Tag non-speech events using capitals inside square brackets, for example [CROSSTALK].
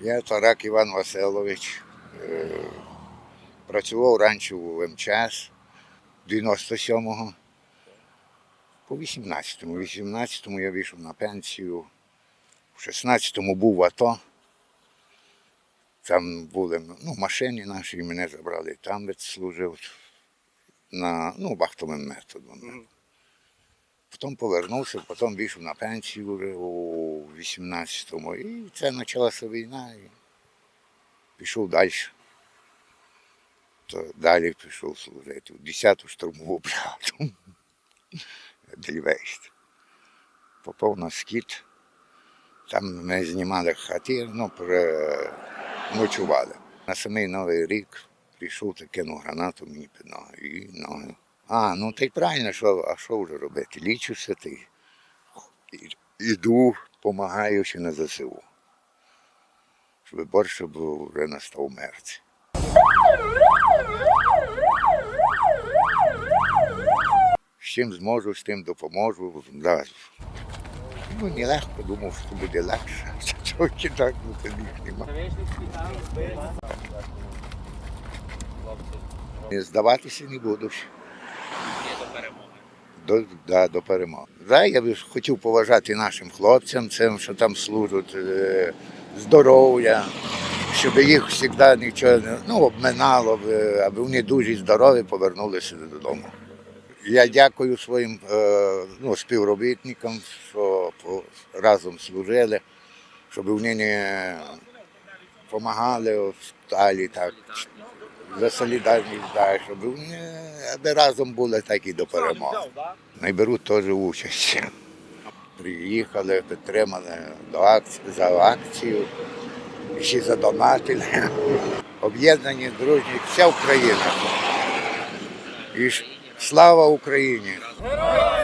Я Тарак Іван Василович. Е, Працював раніше у МЧС 97-го. По 18-му. У 18-му я вийшов на пенсію. В 16-му був в АТО. Там були ну, машини наші, мене забрали. Там відслужив на ну, вахтовим методом. Потім повернувся, потім вийшов на пенсію вже у 18-му. І це почалася війна. І пішов далі. То далі пішов служити в 10-ту штурмову бригаду. Дельвейст. Попав на скіт. Там ми знімали хати, ну, ночували. На самий Новий рік прийшов та кинув гранату мені під ноги. І ноги. А, ну ти правильно, що, а що вже робити? Лічуся ти. Іду, допомагаю ще на ЗСУ. Щоб борше був вже настав мерці. З чим зможу, з тим допоможу. Да. Ну, нелегко, думав, що буде легше. [LAUGHS] Трохи так, ну тоді нема. Не Здаватися не буду. ще. Є до перемоги. До, да, до перемоги. Да, я би хотів поважати нашим хлопцям, цим, що там служать, е, здоров'я, щоб їх завжди нічого не ну, обминало, аби вони дуже здорові повернулися додому. Я дякую своїм е, ну, співробітникам, що разом служили, щоб вони не допомагали в сталі так. За солідарність, да, щоб вони аби разом були так і до перемоги. Не беруть теж участь. Приїхали, підтримали до акції, за акцію, і ще задонатили. Об'єднані, дружні, вся Україна. І слава Україні! Героям